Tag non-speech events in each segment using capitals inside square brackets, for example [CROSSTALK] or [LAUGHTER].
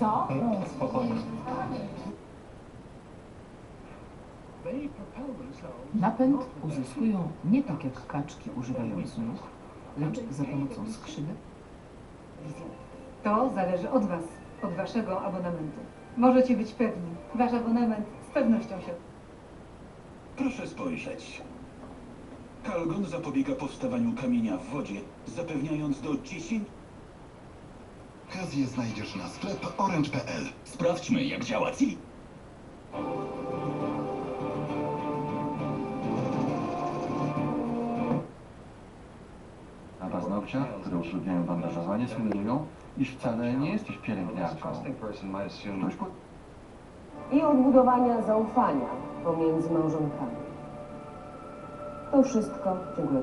Co? No, spokojnie. Napęd uzyskują nie tak jak kaczki używając nóg, lecz za pomocą skrzydeł To zależy od Was, od Waszego abonamentu. Możecie być pewni, Wasz abonament z pewnością się Proszę spojrzeć. Kalgon zapobiega powstawaniu kamienia w wodzie, zapewniając do 10... Okazję znajdziesz na sklep orange.pl. Sprawdźmy, jak działa CIL. Na paznokciach, które utrudniają bandażowanie, sugerują, iż wcale nie jesteś pielęgniarką. Ktoś po... i odbudowania zaufania pomiędzy małżonkami. To wszystko. Dziękuję.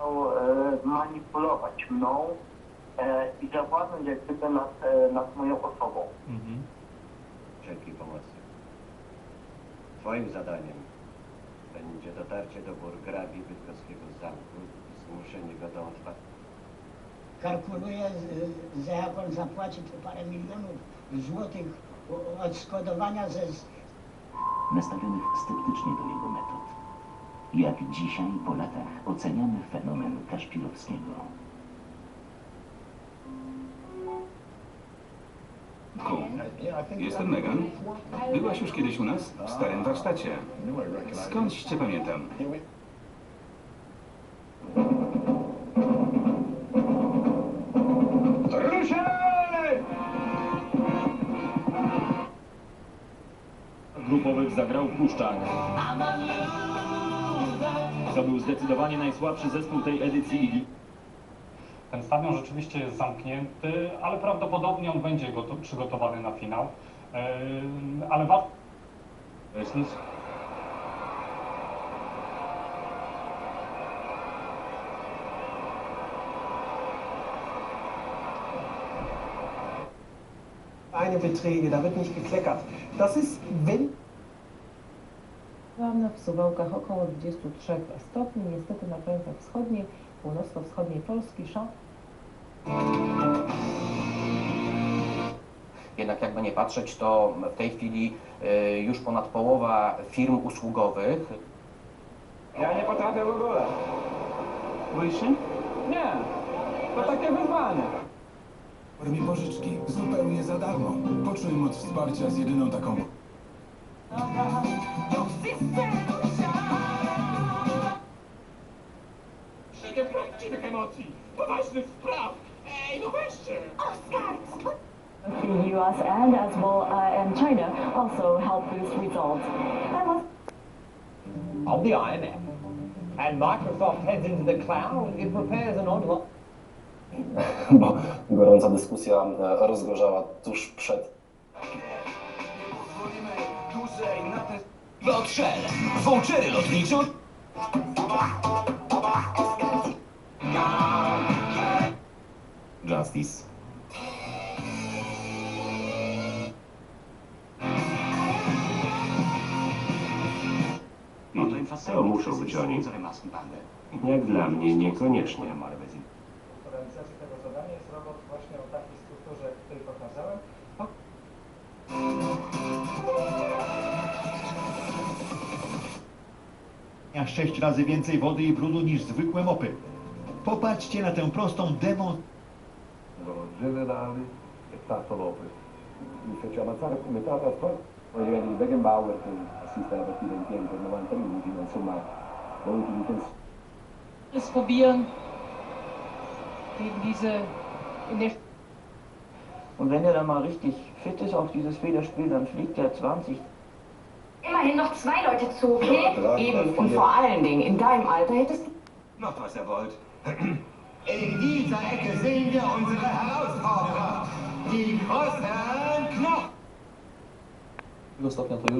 chcą e, manipulować mną e, i zawładnąć jak gdyby nad, e, nad moją osobą. wszelkiej pomocy. Twoim zadaniem będzie dotarcie do burgrabi bydgoskiego zamku i zmuszenie go do otwarcia. kalkuluje, z- że jak on zapłaci te parę milionów złotych odszkodowania ze nastawionych sceptycznie do jego metod. Jak dzisiaj po latach oceniamy fenomen Kaszpirowskiego? Jestem Megan. Byłaś już kiedyś u nas? W starym warsztacie. Skądś cię pamiętam? grupowych zagrał Puszczak. To był zdecydowanie najsłabszy zespół tej edycji. Ten stadion rzeczywiście jest zamknięty, ale prawdopodobnie on będzie goto- przygotowany na finał. Yy, ale warto? Eine Beträge, da wird nicht gekleckert. Das ist, wenn Byłam w Suwałkach około 23 stopni, niestety na krańcach wschodniej, północno-wschodniej Polski szał. Jednak jakby nie patrzeć, to w tej chwili y, już ponad połowa firm usługowych Ja nie potrafię w ogóle. Boisz się? Nie. To takie wyzwanie. Formie pożyczki, zupełnie za darmo. Poczuj moc wsparcia z jedyną taką... The US and as well uh, and China also help boost results. That was On the IMF. And Microsoft heads into the cloud, it prepares an online... [LAUGHS] bo gorąca dyskusja e, rozgorzała tuż przed Lotrzel! Vouchery lotnicze! Justice. To muszą być oni. Jak dla mnie niekoniecznie. realizacji tego zadania jest robot właśnie o takiej strukturze, której pokazałem. miał sześć razy więcej wody i brudu niż zwykłe mopy. Popatrzcie na tę prostą demo. generali è stato Lopez. Mi fece ammazzare a metà della squadra. Poi arriva di Beckenbauer che assiste alla partita in piedi per 90 minuti, ma insomma, voluti difensivi. alles probieren, gegen diese in der Und wenn er dann mal richtig fit ist auf dieses Federspiel, dann fliegt er 20, Immerhin noch zwei Leute zu, okay? Eben. Und vor allen Dingen, in deinem Alter hättest du Macht, was ihr wollt. [CLEARS THROAT] In dieser Ecke sehen wir unsere Herausforderer. Die großen Knochen. Stopnia to już